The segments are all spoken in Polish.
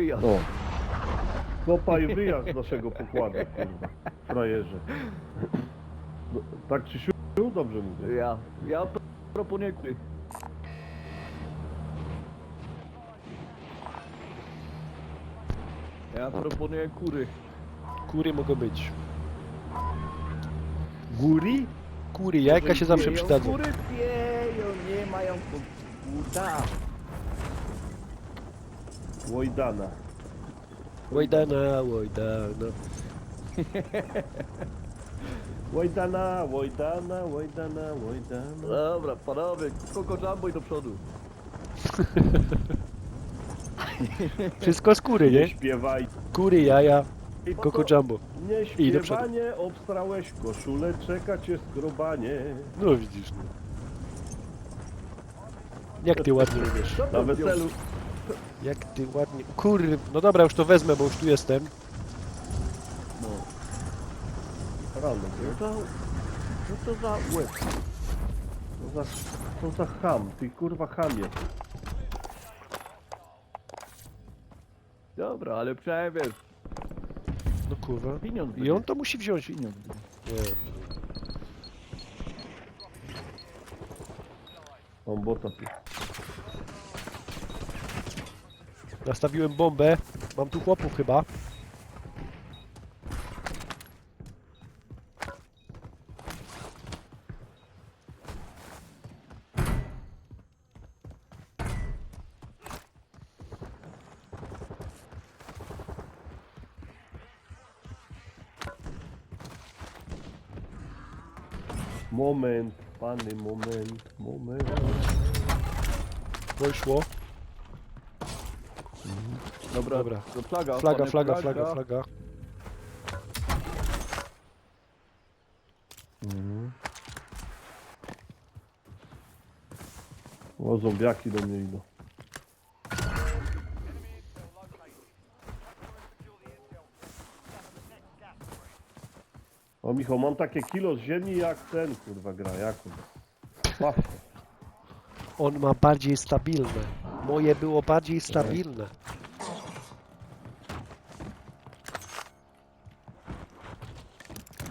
Wyjazd. No. Kopaj wyjazd z naszego pokładu, kurwa. Frajerze. No, tak czy siu? Dobrze mówię. Ja, ja pro- proponuję kury. Ja proponuję kury. Kury mogą być. Góri? Kury, jajka się zawsze Pieją, przydadzą. Kury pieją, nie mają komputa. Łojdana. Łojdana, łojdana. Łojdana, łojdana, łojdana, łojdana. Dobra, panowie, Koko Jumbo i do przodu. Wszystko z kury, Nie nie? śpiewaj. Kury, jaja, I po koko to jumbo. Nie I do przodu. śpiewanie, obstrałeś koszulę, czeka cię skrobanie. No widzisz, no. Jak ty ładnie umiesz. Na weselu. Jak ty ładnie... Kurw, no dobra, już to wezmę, bo już tu jestem. No. Rano, Co to, co to za łeb? Co za, co za ham, ty kurwa chamie. Dobra, ale przynajmniej wiesz, No kurwa. pieniądz I on to musi wziąć. Pieniądz. Nie. Mam bota tu. Nastawiłem bombę. Mam tu chłopów chyba. Moment, pany, moment, moment. Poszło. Dobra, flaga, Flaga, panie, flaga, flaga, flaga. Mhm. O, zombiaki do mnie idą. O Michał, mam takie kilo z ziemi jak ten, kurwa, gra, Jakub. Łatwo. On ma bardziej stabilne. Moje było bardziej stabilne.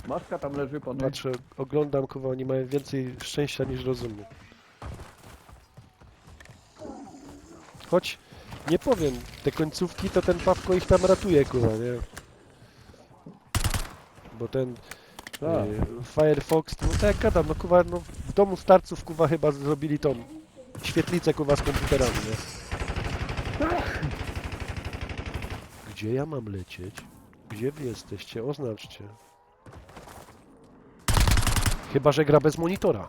Maska tam leży, panie. Patrzę, oglądam, kurwa, oni mają więcej szczęścia niż rozumu. Choć, nie powiem, te końcówki to ten Pawko ich tam ratuje, kurwa, nie? Bo ten Tak. y, Firefox, no tak jak gadam, no kurwa, no w domu starców, kurwa, chyba zrobili tą świetlicę, kurwa, z komputerami, nie? Gdzie ja mam lecieć? Gdzie wy jesteście? Oznaczcie. Chyba, że gra bez monitora.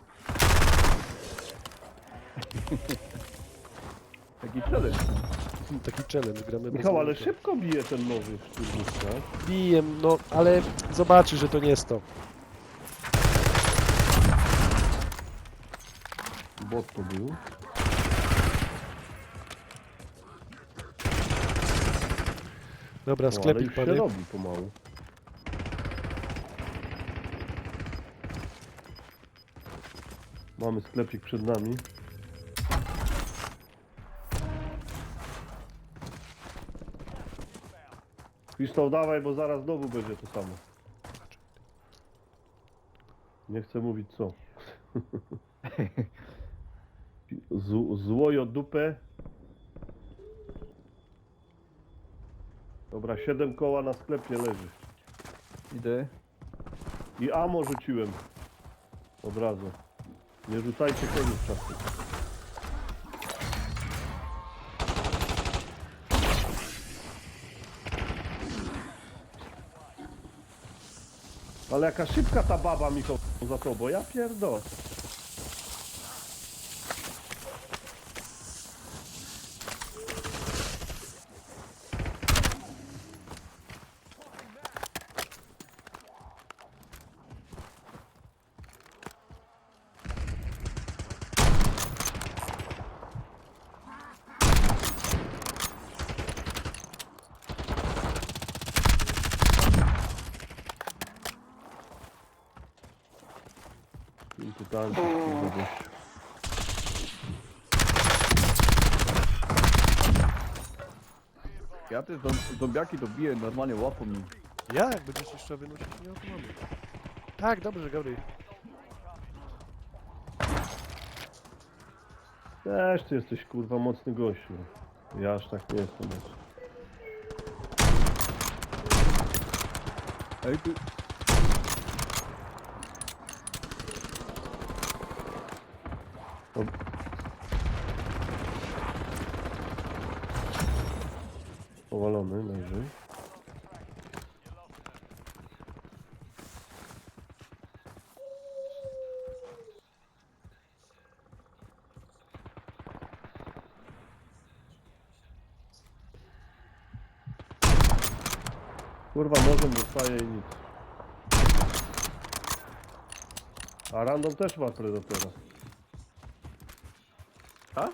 Taki challenge. Taki challenge, gramy bez Michał, ale monitora. szybko bije ten nowy szturmówka. Biję, no, ale zobaczy, że to nie jest to. Bot to był. Dobra, No, ale sklepik już się pany. robi pomału. Mamy sklepik przed nami. Krzysztof, dawaj, bo zaraz znowu będzie to samo. Nie chcę mówić co. Z, złojo dupę. Dobra, 7 koła na sklepie leży. Idę. I amo rzuciłem. Od razu. Nie rzucajcie koniec czasu. Ale jaka szybka ta baba Michał za tobą, ja pierdolę. I totalnie. kurwa, gościu. Ja te zom- zombiaki to biję normalnie łapą mi. Ja, jak będziesz jeszcze wynosić, nie ma problemu. Tak, dobrze, Gabry. Też ty jesteś kurwa mocny gościu. Ja aż tak nie jestem. Ej, ty... Powalony, leży. Kurwa, nożem dostaje i nic. A random też ma predatora. A?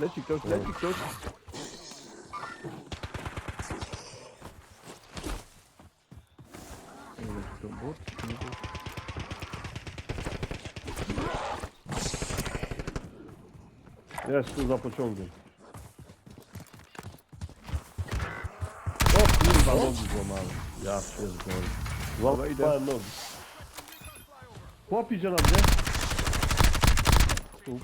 Leci ktoś, leci ktoś. Nie wiem, czy to bot, czy nie bot. Jest tu za pociągiem. O kurwa, nogi złamałem. Ja. Dobra, idę. Złamałem nogi. Chłop idzie na mnie. Tu.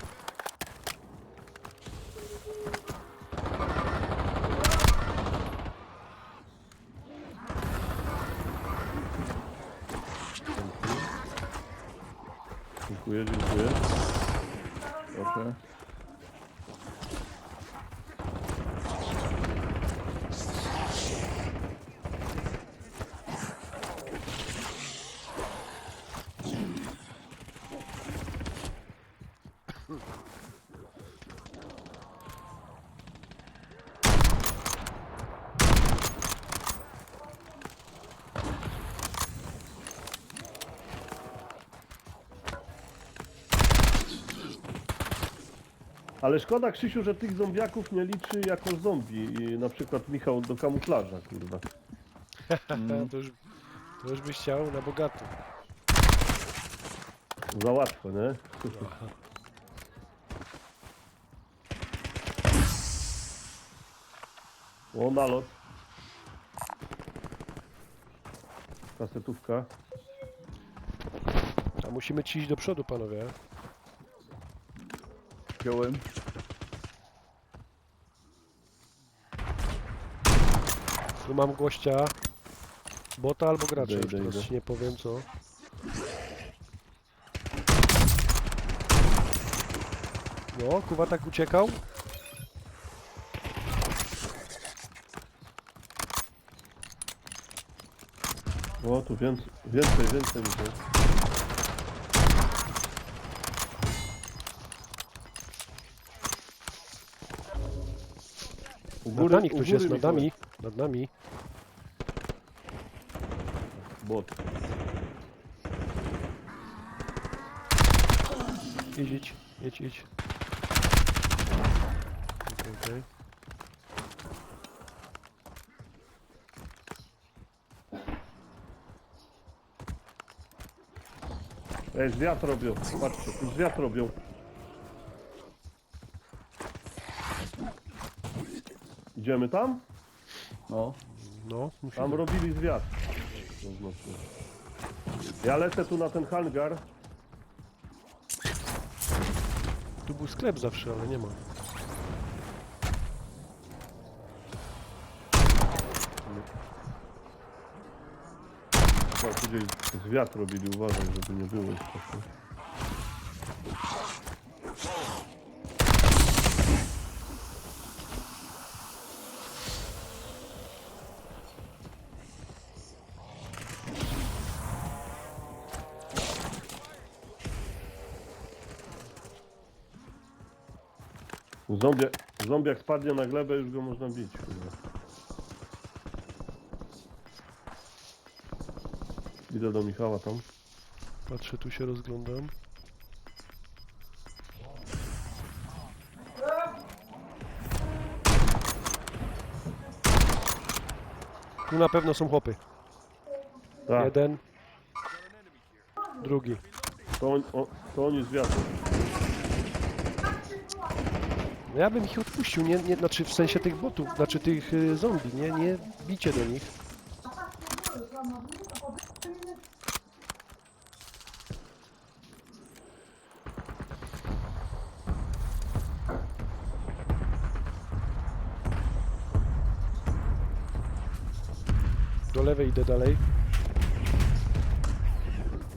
Dziękuję, dziękuję. Proszę. Ale szkoda, Krzysiu, że tych zombiaków nie liczy jako zombie. I na przykład Michał do kamuflaża, kurwa. Mm. To, już, to już byś chciał na bogato. Za łatwo, nie? O, nalot. Kasetówka. A musimy ci iść do przodu, panowie. Wziąłem. Tu mam gościa. Bota albo gracza, Idę, już idę, teraz idę. ci nie powiem co. No, Kuba tak uciekał. O, tu więcej, więcej, więcej mi się. U Nad nami u ktoś jest, nad Michał. nami. Nad nami. Bot. Idź, idź, idź, idź. Okej, okej. Ej, zwiat robią. Patrzcie, tu zwiat robią. Idziemy tam? No. No, Tam musimy. robili zwiat. To znaczy. Ja lecę tu na ten hangar. Tu był sklep zawsze, ale nie ma. Tu gdzieś zwiat robili, uważaj, żeby nie było jeszcze. Zombie, zombie jak spadnie na glebę, już go można bić. Kurwa. Idę do Michała tam. Patrzę, tu się rozglądam. Tu na pewno są chłopy. Tak, Jeden. Drugi. to, on, o, to oni z. No ja bym ich odpuścił, nie, nie, znaczy w sensie tych botów, znaczy tych y, zombie, nie, nie bicie do nich. Do lewej idę dalej.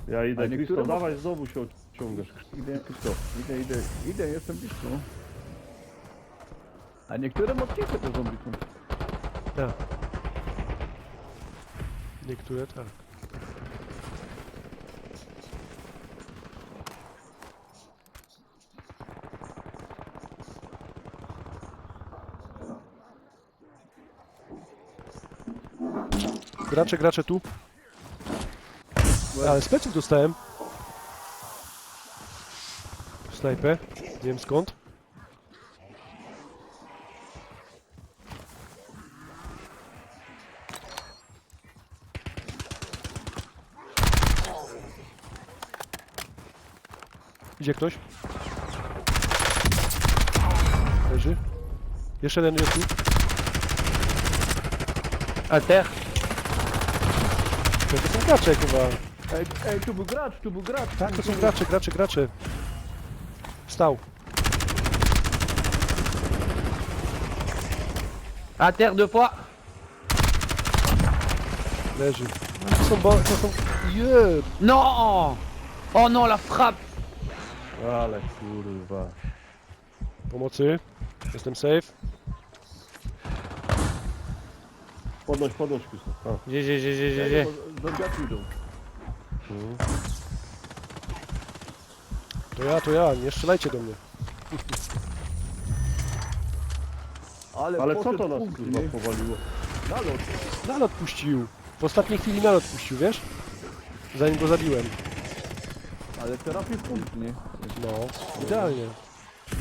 Ja idę, Kristo, mo- dawaj, znowu się ciągasz. Idę, Krzysztof, idę, idę, idę, jestem blisko. A niektóre mocniejsze te zombie są. Tak. Niektóre tak. Gracze, gracze tu. Ale speców dostałem. Snajpę. Nie wiem skąd. Idzie ktoś? Leży. Jeszcze jeden jest tu. A te? To są gracze chyba. Ej, ej, tu był gracz, tu był gracz. Tak, to są gracze, gracze, gracze. Wstał. À terre deux fois. Leży. To są bo... To są... Jeb. Non Oh non, la frappe Ale kurwa. Pomocy. Jestem safe. Podnoś, podnoś, j'ai, j'ai, j'ai, Ej, j'ai. bo Zombiaki idą. To ja, to ja. Nie strzelajcie do mnie. Ale, Ale co poszedł to nas punkt, kurwa nie? powaliło? Nalot. Nalot puścił. W ostatniej chwili nalot puścił, wiesz? Zanim go zabiłem. Ale trafił w punkt, nie? No, idealnie.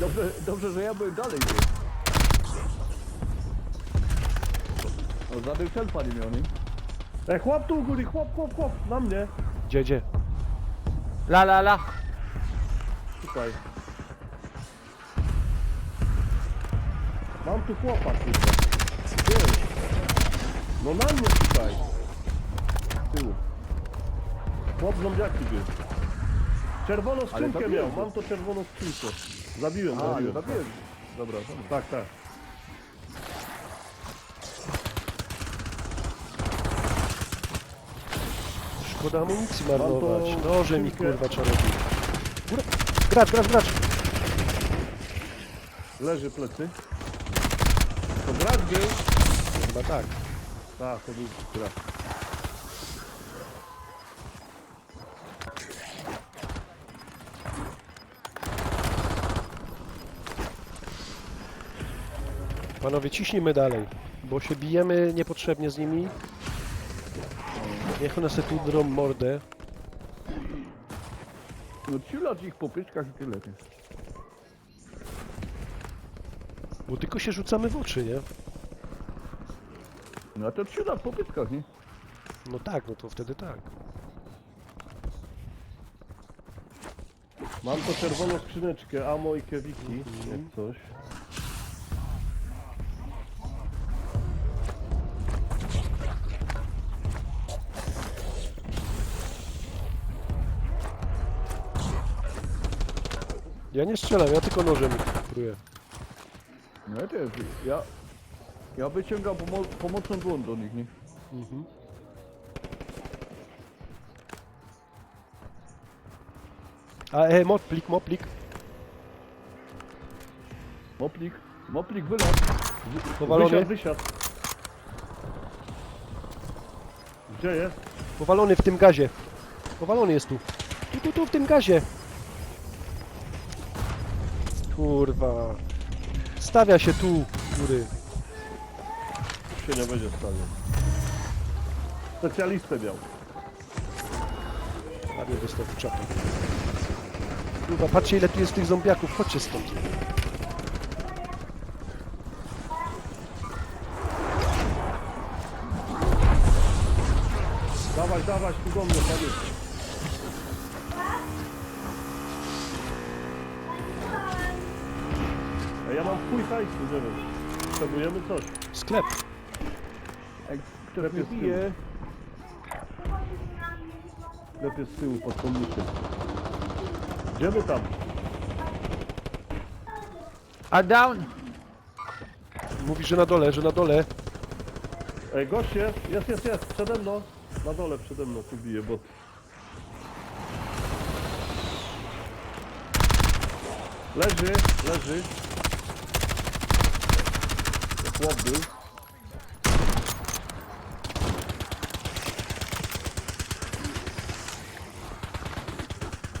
Dobrze, dobrze, że ja byłem dalej. Nie? O, zabił selfa nie miał, nie? Ej, chłop tu u góry, chłop, chłop, chłop, na mnie. Gdzie, gdzie? Là, là, là. Tutaj. Mam tu chłopa, kurwa. No na mnie tutaj. Z tyłu. Chłop zombiaki był. Czerwoną skrzynkę miał, mam to czerwoną skrzynkę. Zabiłem, A, ale zabiłem. zabiłem. Dobra, dobra. Tak, tak. Szkoda amunicji marnować. Mam to Noże mi skrzynkę. kurwa trzeba robić. Gracz, gracz, gracz. Leży plecy. To gracz był? Chyba tak. Tak, to był gracz. Panowie, ciśnijmy dalej, bo się bijemy niepotrzebnie z nimi. Niech one se tu drą mordę. No ciulać ich po pyczkach i tyle? Bo tylko się rzucamy w oczy, nie? No a to ciulać po pyczkach, nie? No tak, no to wtedy tak. Mam to czerwoną skrzyneczkę, amo i kewiki, jak coś. Ja nie strzelam, ja tylko nożem próbuję. No ja też. Ja, ja wyciągam pomo pomocną dłoń do nich, nie? Mhm. A e, moplik, moplik. Moplik, moplik wylot. Powalony, Wysiadł, wysiadł. Gdzie jest? powalony w tym gazie. Powalony jest tu. Tu, tu, tu, w tym gazie. Kurwa. Stawia się tu, góry. Tu się nie będzie stawiał. Specjalistę miał. Ładnie dostał w czapę. Kurwa, patrzcie ile tu jest tych zombiaków, chodźcie stąd. Dawaj, dawaj, tu do mnie. Wiem. Potrzebujemy coś. Sklep. Ej, ktoś mnie z tyłu. bije. Lepiej z tyłu pod pomnikiem. Idziemy tam. A down. Mówi, że na dole, że na dole. Ej, goście, jest, jest, jest, przede mną. Na dole przede mną tu bije, bo... Leży, leży. Chłop był.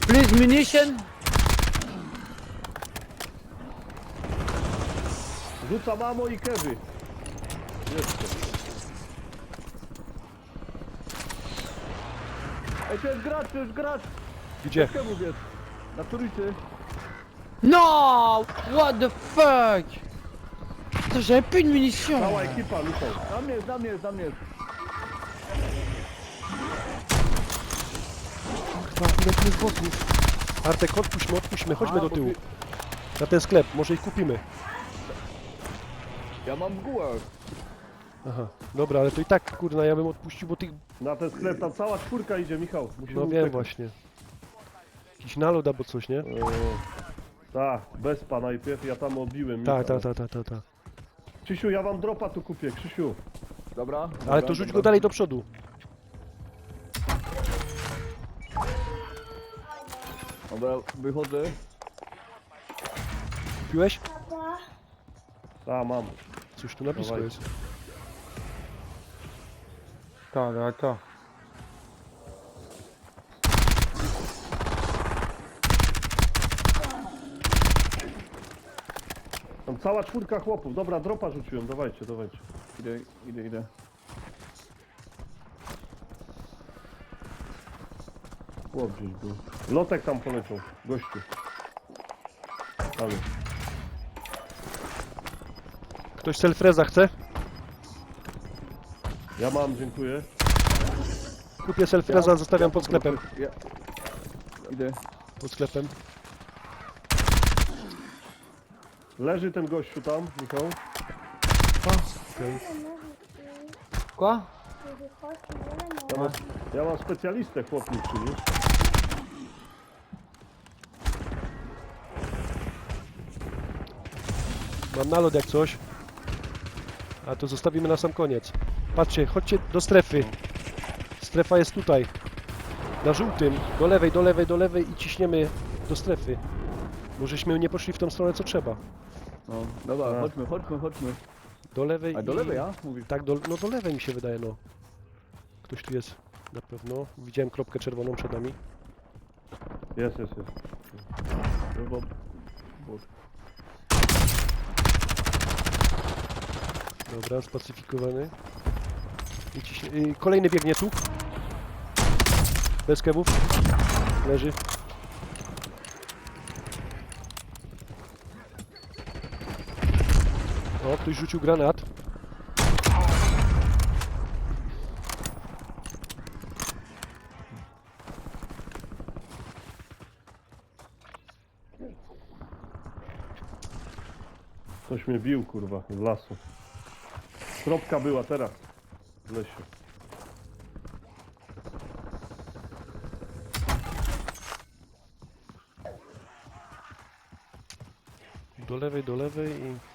Please munition. Rzuca mamo i kewy. Jeszcze. Ej, to jest gracz, to jest gracz! Gdzie? Jest? Na trójcy. Non What the fuck Putain, j'avais plus de munitions Cała ekipa. Na mnie jest, mnie jest, mnie jest. Kurwa, tu jest bossów? Artek, odpuśćmy, odpuśćmy, chodźmy A, do bo tyłu. ty- Na ten sklep, może ich kupimy. Ja mam mgłę. Aha, dobra, ale to i tak, kurna, ja bym odpuścił, bo tych... Na ten sklep tam cała czwórka idzie, Michał. Musimy No wiem uciekać. właśnie. Jakiś nalot albo coś, nie? Tak, bezpa najpierw, ja tam obiłem. Tak, Michał. tak, tak, tak, tak. Ta. Krzysiu, ja wam dropa tu kupię, Krzysiu. Dobra. Ale dobra, to rzuć dobra. go dalej do przodu. Dobra, wychodzę. Piłeś? A, mam. Coś tu na blisko Dawaj. jest. Attends. Tam cała czwórka chłopów. Dobra, dropa rzuciłem, dawajcie, dawajcie. Idę, idę, idę. Chłop gdzieś był. Lotek tam poleciał, gościu. Ale. Ktoś selfreza chce? Ja mam, dziękuję. Kupię selfreza, Ja- zostawiam ja pod sklepem. Ja... Idę. Pod sklepem. Leży ten gościu tam, Michał. Quoi Ja mam, ja mam specjalistę chłopniczy, wiesz? Mam nalot jak coś. A to zostawimy na sam koniec. Patrzcie, chodźcie do strefy. Strefa jest tutaj. Na żółtym. Do lewej, do lewej, do lewej i ciśniemy do strefy. Bo żeśmy nie poszli w tą stronę co trzeba. No, dobra, A. chodźmy, chodźmy, chodźmy. Do lewej A do i... lewej, ja? Mówisz. Tak, do, no do lewej mi się wydaje, no. Ktoś tu jest na pewno. Widziałem kropkę czerwoną przed nami. Jest, jest, jest. Bo... Bo... Dobra, spacyfikowany. I ciśnie... y, kolejny biegnie tu. Bez kebów. Leży. O, ktoś rzucił granat. Ktoś mnie bił, kurwa, z lasu. Kropka była teraz. W lesie. Do lewej, do lewej i...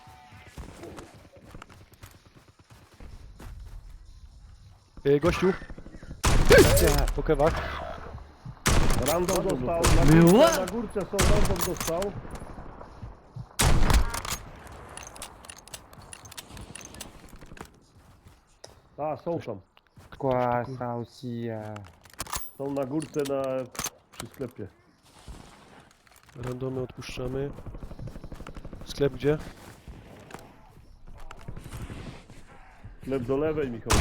Ej, gościu! Po kewach. Random dostał, na górce, na górce są, random dostał. A, są tam. Quoi ça aussi euh... Są na górce na... przy sklepie. Randomy odpuszczamy. Sklep gdzie? Sklep do lewej, Michał.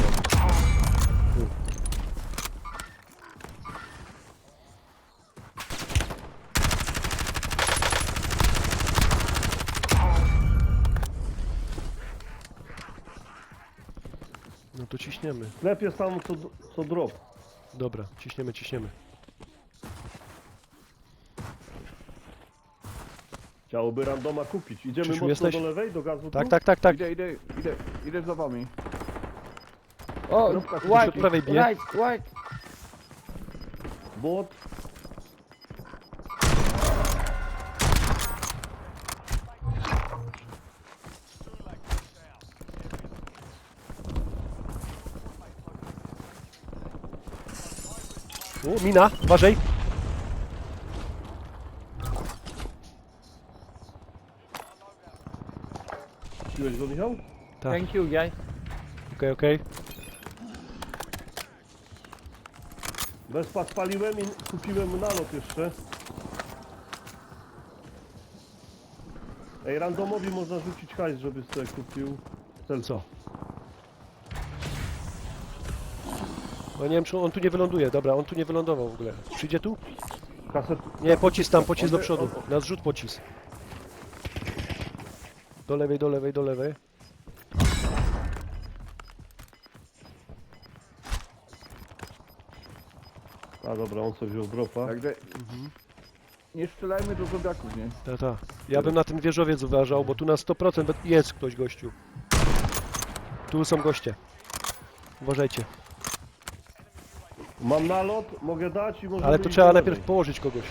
Ciśniemy. Jest tam co, co drop. Dobra, ciśniemy, ciśniemy. Chciałoby randoma kupić. Idziemy Krzysiu, mocno jesteś? do lewej, do gazu Tak, tu? tak, tak, tak. Idę, idę, idę, idę za wami. O, Kropka, od white, prawej bije. right, white. Bot. Mina, uważaj. Piłeś go, Michał? Tak. Thank you, guys. Okej, okej. Bezpa spaliłem i kupiłem nalot jeszcze. Ej, randomowi można rzucić hajs, żeby sobie kupił cel. Co? No nie wiem, czy on tu nie wyląduje. Dobra, on tu nie wylądował w ogóle. Przyjdzie tu? Kaset... Nie, pocisk tam, pocisk do przodu. Na zrzut pocisk. Do lewej, do lewej, do lewej. A dobra, on sobie wziął dropa. Także... Nie strzelajmy do zombiaków, nie? Ta, ta. Ja bym na ten wieżowiec uważał, bo tu na 100% be- jest ktoś gościu. Tu są goście. Uważajcie. Mam nalot, mogę dać i może. Ale to trzeba najpierw położyć kogoś.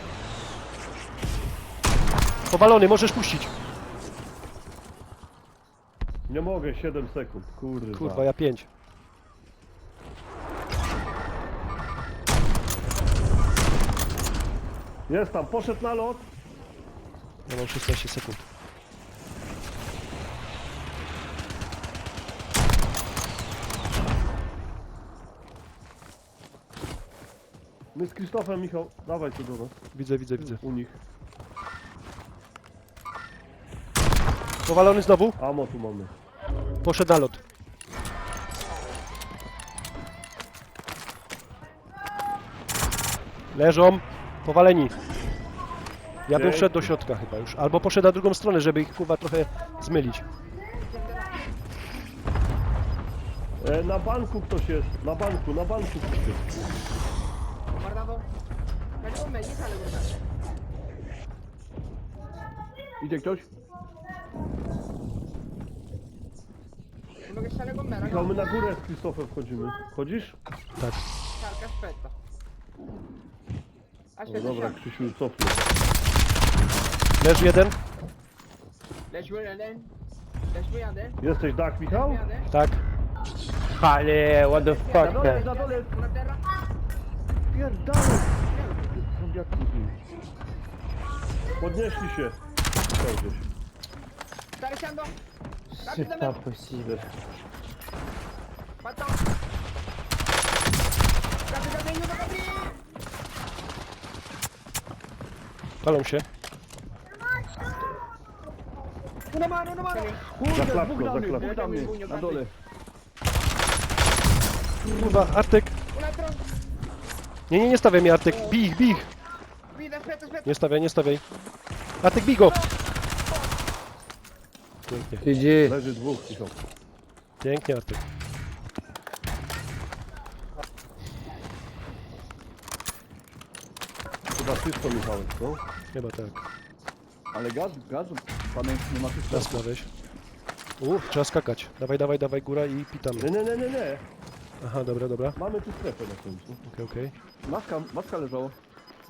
Powalony, możesz puścić. Nie mogę, 7 sekund. Kurwa. Kurwa, ja 5. Jest tam, poszedł nalot. Ja mam 16 sekund. My z Krzysztofem, Michał, dawaj tu do nas. Widzę, widzę, widzę. U nich. Powalony znowu. Amo tu mamy. Poszedł na lot. Leżą. Powaleni. Ja bym wszedł do środka chyba już. Albo poszedł na drugą stronę, żeby ich kurwa trochę zmylić. E, na banku ktoś jest. Na banku, na banku ktoś jest. Guardado. Cayó con melliza, le gusta. Idzie ktoś? Que sale con mera. Michał, my na górę z Krzysztofem wchodzimy. Chodzisz? Tak. Carca, aspetta. No Aspetta, dobra, dobra. Krzysiu, cofnij. Leży jeden. Let's go, Ellen. Jesteś dach, Michał? Tak. Ale, what the Na fuck, dole, man. na dole! Una terra. Pierdalej! Zombiaki. Podnieśli się. Michał gdzieś. Rápidamente. possible. Falta. Casi, casi, ayuda, casi. Palą się. Una mano, una mano. Za Kurde, klapką, dwóch na za klapką. dwóch na mnie, na dole. Kurwa, Artek. Una tron. Nie, nie, nie stawiaj mnie Artek. Bij ich, bij ich. Espera, espera. Nie stawiaj, nie stawiaj. Artek, bij go. Pięknie. GG. Leży dwóch, Michał. Pięknie Artek. Chyba czysto, Michał, no? Chyba tak. Ale gaz, gazu, panie, nie ma wszystko. Raz weź. U, trzeba skakać. Dawaj, dawaj, dawaj, góra i pitamy. Nie, nie, nie, nie, nie. Aha, dobra, dobra. Mamy tu strefę na końcu. Okej, okej. Maska, maska leżała.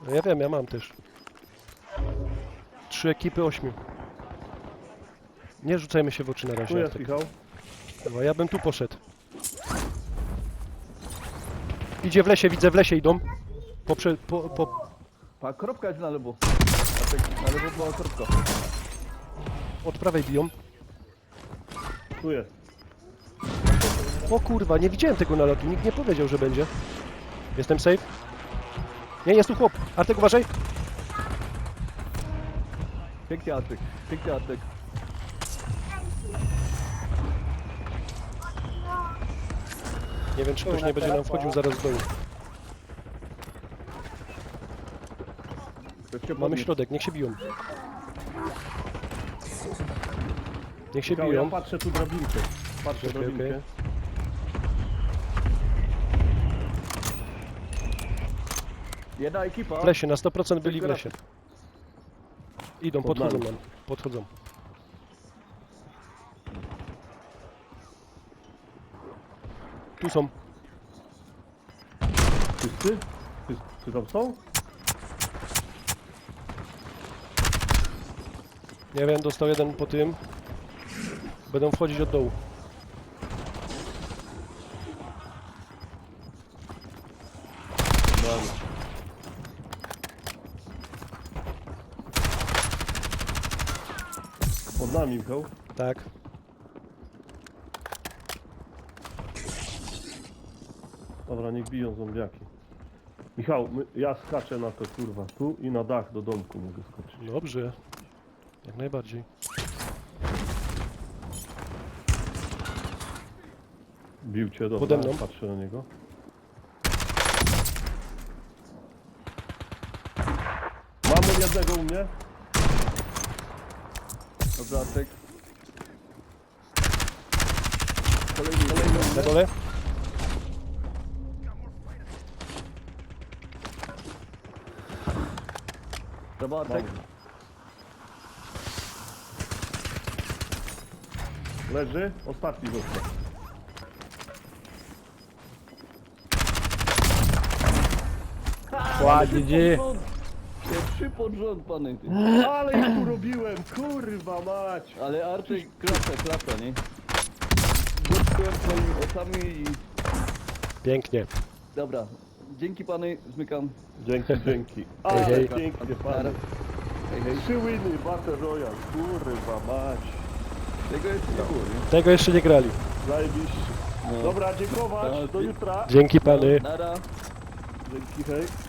No ja wiem, ja mam też. Trzy ekipy, ośmiu. Nie rzucajmy się w oczy na Tu razie. jest, Artek. Michał. Dobra, ja bym tu poszedł. Idzie w lesie, widzę w lesie idą. Poprze, po, po, Pa, kropka jest na lewo. A tak, na lewo była kropka. od prawej biją. Tu jest. O kurwa, nie widziałem tego nalotu, nikt nie powiedział, że będzie. Jestem safe? Nie, jest tu chłop. Artek, uważaj. Pięknie Artek, pięknie Artek. Nie wiem, czy ktoś nie będzie nam wchodził zaraz z dołu. Mamy środek, niech się biją. Niech się Michał, ja biją. patrzę tu drabinkę. Patrzę Okej, drabinkę. okej. Jedna ekipa. W lesie, na 100% byli w lesie. Idą, Pod podchodzą nami. nam. podchodzą. Tu są. Wszyscy? Wszyscy czy tam są? Nie wiem, dostał jeden po tym. Będą wchodzić od dołu. Dobra. Michał. Tak. Dobra, niech biją zombiaki. Michał, my, ja skaczę na to, kurwa, tu i na dach do domku mogę skoczyć. Dobrze. Jak najbardziej. Bił cię, dobra, Pode mną. patrzę na niego. Mamy jednego u mnie. Dobra, Artek. Kolejny, kolejny. Na dole? Dobra, Artek. Leży, ostatni został. Ładnie? Ja trzy pod rząd, pany. ty. Ale ich tu robiłem, kurwa mać. Ale Artek, klasa, klasa, nie? Dotknąłem swoimi oczami i... Pięknie. Dobra. Dzięki pany, zmykam. Dzięki, dzięki. Ale hej. pięknie, panie. Hej, hej. Trzy winy, Battle Royale, kurwa mać. Tego jeszcze nie było, nie? Tego jeszcze nie grali. Zajebiście. No. Dobra, dziękować, Tak, do jutra. Dzięki pany. Nara. Dzięki, hej.